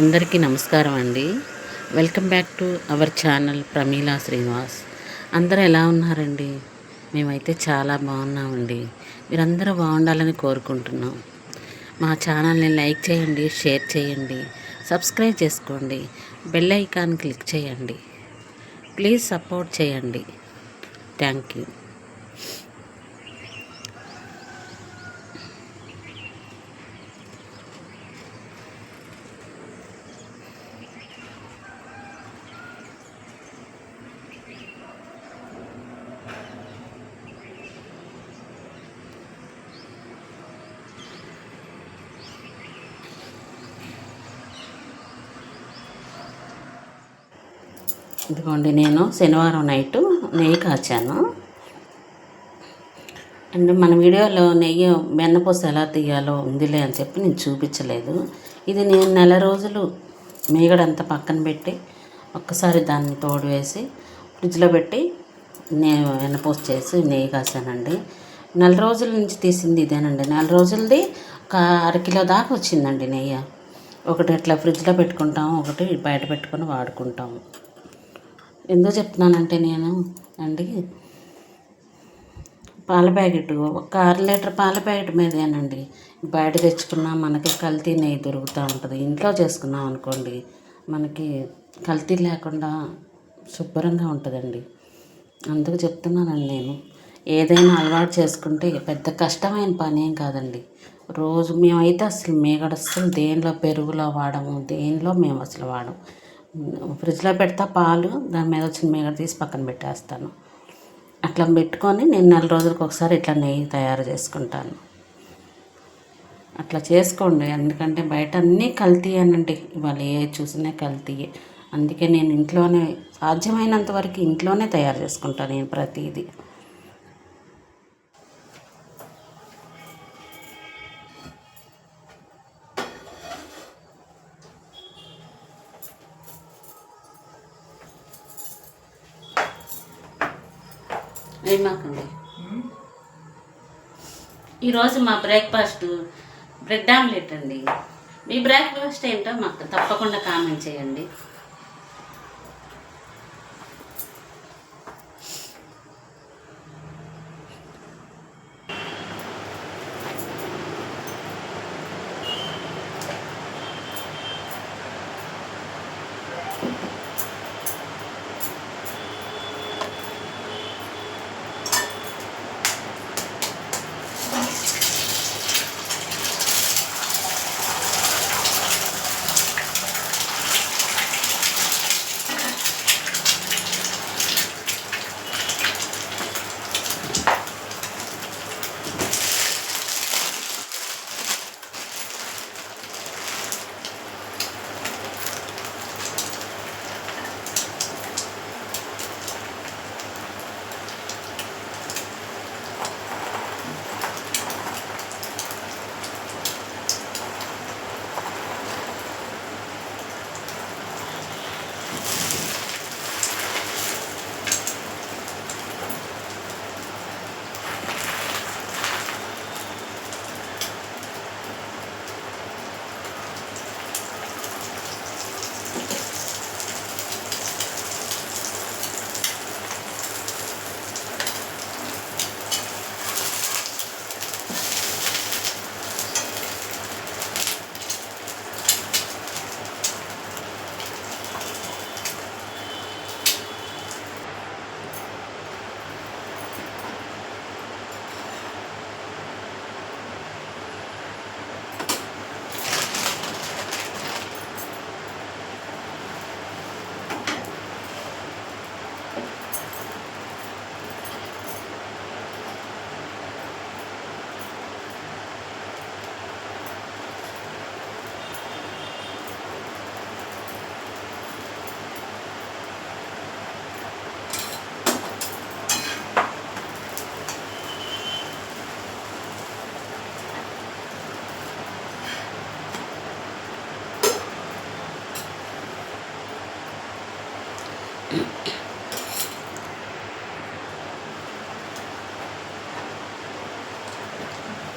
అందరికీ నమస్కారం అండి. Welcome back to our channel Pramila Srinivas. అందరూ ఎలా ఉన్నారండి? మేమైతే చాలా బాగున్నామండి. మీరందరూ బాగుండాలని కోరుకుంటున్నాం. మా ఛానల్ని లైక్ చేయండి షేర్ చేయండి సబ్స్క్రైబ్ చేసుకోండి బెల్ ఐకాన్ క్లిక్ చేయండి. ప్లీజ్ సపోర్ట్ చేయండి. Thank you. ఇదిగోండి నేను శనివారం నైట్ నెయ్యి కాచాను. అండ్ మన వీడియోలో నెయ్యి వెన్నపూస ఎలా తీయాలో ఉందిలే అని చెప్పి నేను చూపించలేదు. ఇది నేను నెల రోజులు మీగడంతా పక్కన పెట్టి ఒక్కసారి దాన్ని తోడు వేసి ఫ్రిడ్జ్లో పెట్టి నేను వెన్నపూస చేసి నెయ్యి కాసానండి. నెల రోజుల నుంచి తీసింది ఇదేనండి. నెల రోజులది ఒక అరకిలో దాకా వచ్చిందండి నెయ్యి. ఒకటి ఇట్లా ఫ్రిడ్జ్లో పెట్టుకుంటాము ఒకటి బయట పెట్టుకొని వాడుకుంటాము. ఎందుకు చెప్తున్నానంటే నేను అండి పాల ప్యాకెట్ ఒక అర లీటర్ పాల ప్యాకెట్ మీదేనండి. బయట తెచ్చుకున్నా మనకి కల్తీ నెయ్యి దొరుకుతూ ఉంటుంది. ఇంట్లో చేసుకున్నాం అనుకోండి మనకి కల్తీ లేకుండా శుభ్రంగా ఉంటుందండి. అందుకు చెప్తున్నానండి నేను. ఏదైనా అలవాటు చేసుకుంటే పెద్ద కష్టమైన పని ఏం కాదండి. రోజు మేమైతే అసలు మేగడ అసలు దేనిలో పెరుగులో వాడము దేనిలో మేము అసలు వాడము. ఫ్రిడ్జ్లో పెడతా పాలు దాని మీద వచ్చిన మీద తీసి పక్కన పెట్టేస్తాను. అట్లా పెట్టుకొని నేను నెల రోజులకు ఒకసారి ఇట్లా నెయ్యి తయారు చేసుకుంటాను. అట్లా చేసుకోండి ఎందుకంటే బయట అన్నీ కల్తీ అనండి ఇవాళ ఏ చూసినా కల్తీయే అందుకే నేను ఇంట్లోనే సాధ్యమైనంత వరకు ఇంట్లోనే తయారు చేసుకుంటాను నేను ప్రతిదీ. ఈరోజు మా బ్రేక్ఫాస్ట్ బ్రెడ్ ఆమ్లెట్ అండి. మీ బ్రేక్ఫాస్ట్ ఏంటో మాకు తప్పకుండా కామెంట్ చేయండి.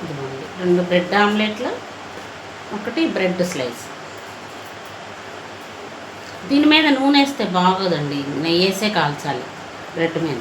ఇదిగోండి రెండు బ్రెడ్ ఆమ్లెట్లు ఒకటి బ్రెడ్ స్లైస్. దీని మీద నూనె వేస్తే బాగోదండి. నెయ్యి వేసే కాల్చాలి బ్రెడ్ మీద.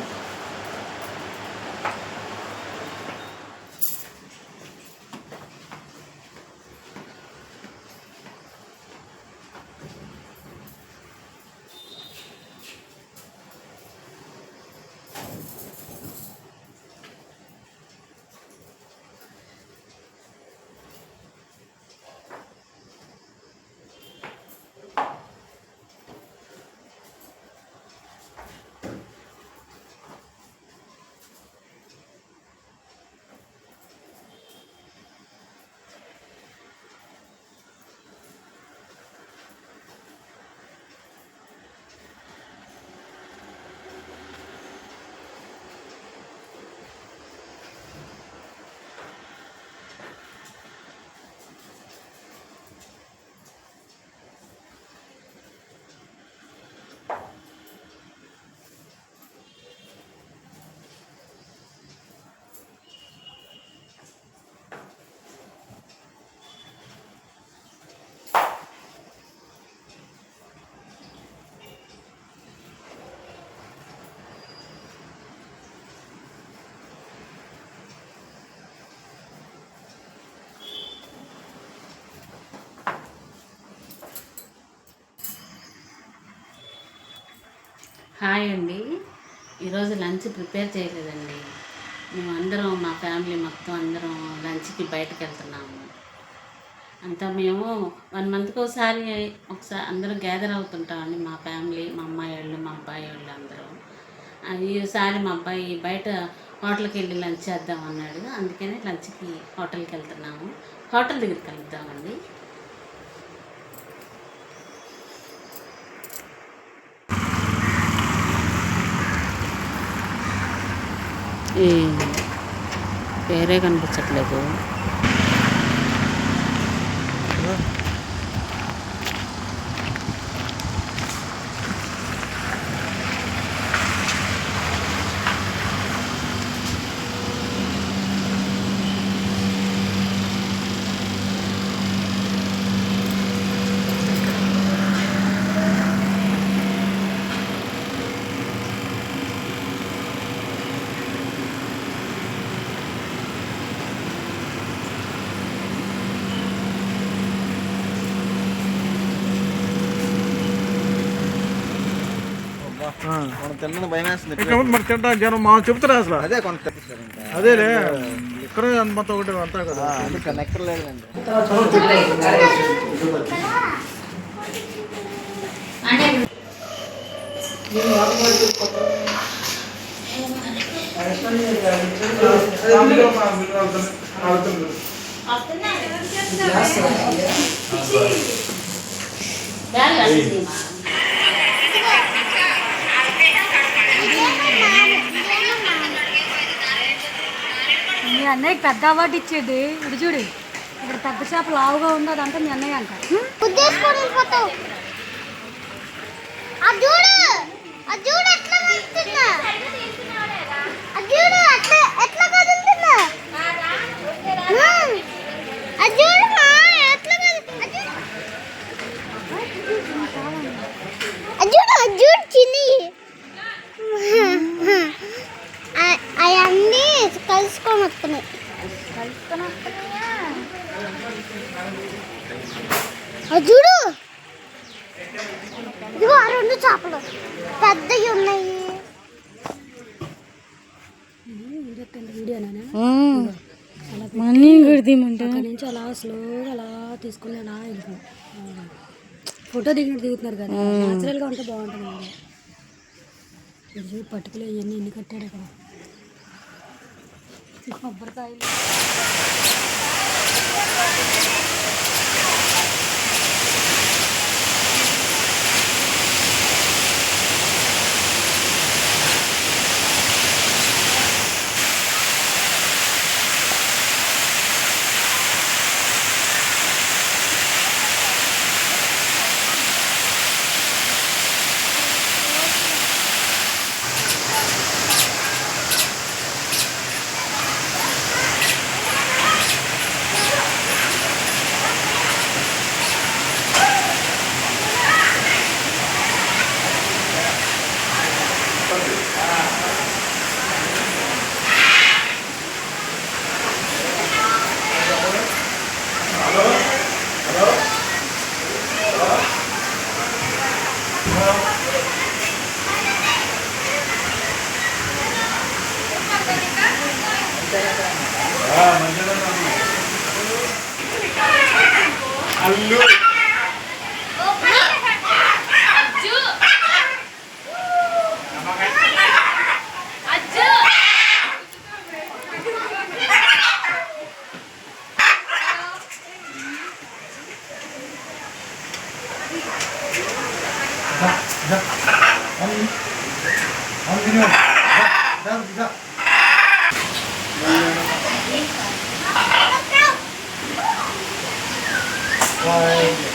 హాయ్ అండి. ఈరోజు లంచ్ ప్రిపేర్ చేయలేదండి. మేము అందరం మా ఫ్యామిలీ మొత్తం అందరం లంచ్కి బయటకు వెళ్తున్నాము. అంతా మేము వన్ మంత్కి ఒకసారి ఒకసారి అందరూ గ్యాదర్ అవుతుంటామండి మా ఫ్యామిలీ మా అమ్మాయి వాళ్ళు మా అబ్బాయి వాళ్ళు అందరూ. ఈసారి మా అబ్బాయి బయట హోటల్కి వెళ్ళి లంచ్ చేద్దాం అన్నాడు. లంచ్కి హోటల్కి వెళ్తున్నాము. హోటల్ దగ్గరికి కలుద్దామండి. పేరే కనిపించట్లేదు. మనం తినడానికి భయం వేస్తుంది ఇక్కడ మరి తింటా జనం? మా చెప్తారా అసలు? అదే కొంత తెప్పిస్తారు ఇంకా అదేలే. ఇక్కడ మొత్తం ఒకటి అంతా కదా. ఆ, అందుకే నెక్కర్లేదండి మీ అన్నయ్యకి పెద్ద అవార్డు ఇచ్చేది. ఇటు చూడు ఇక్కడ పెద్ద చేప లావుగా ఉంది అదంతా మీ అన్నయ్య అంట ఉద్దేశపడి వెళ్ళిపోతావు అది చూడు అది చూడు ఎట్లా కదులుతుందా అది చూడు ఎట్లా ఎట్లా కదులుతుందా ఉమ్. అది చూడు మా ఎట్లా కదులు- అది చూడు. అది చూడు అది చూడు చిన్ని అవన్నీ కలుసుకొని వస్తున్నాయి కలుసుకొని వస్తున్నాయా అది చూడు ఇదిగో ఆ రెండు చేపలు పెద్దవి ఉన్నాయి మనీ కుడితీమంటే అక్కడ నుంచి అలా స్లోగా అలా తీసుకుని అలా ఫోటో దిగినట్టు దిగుతున్నారు కదా న్యాచురల్గా ఉంటే బాగుంటుంది ఇది పట్టుకులు ఇవన్నీ ఎన్ని కట్టాడు అక్కడ. కొబ్బరికాయలు. lang, isa. Bye.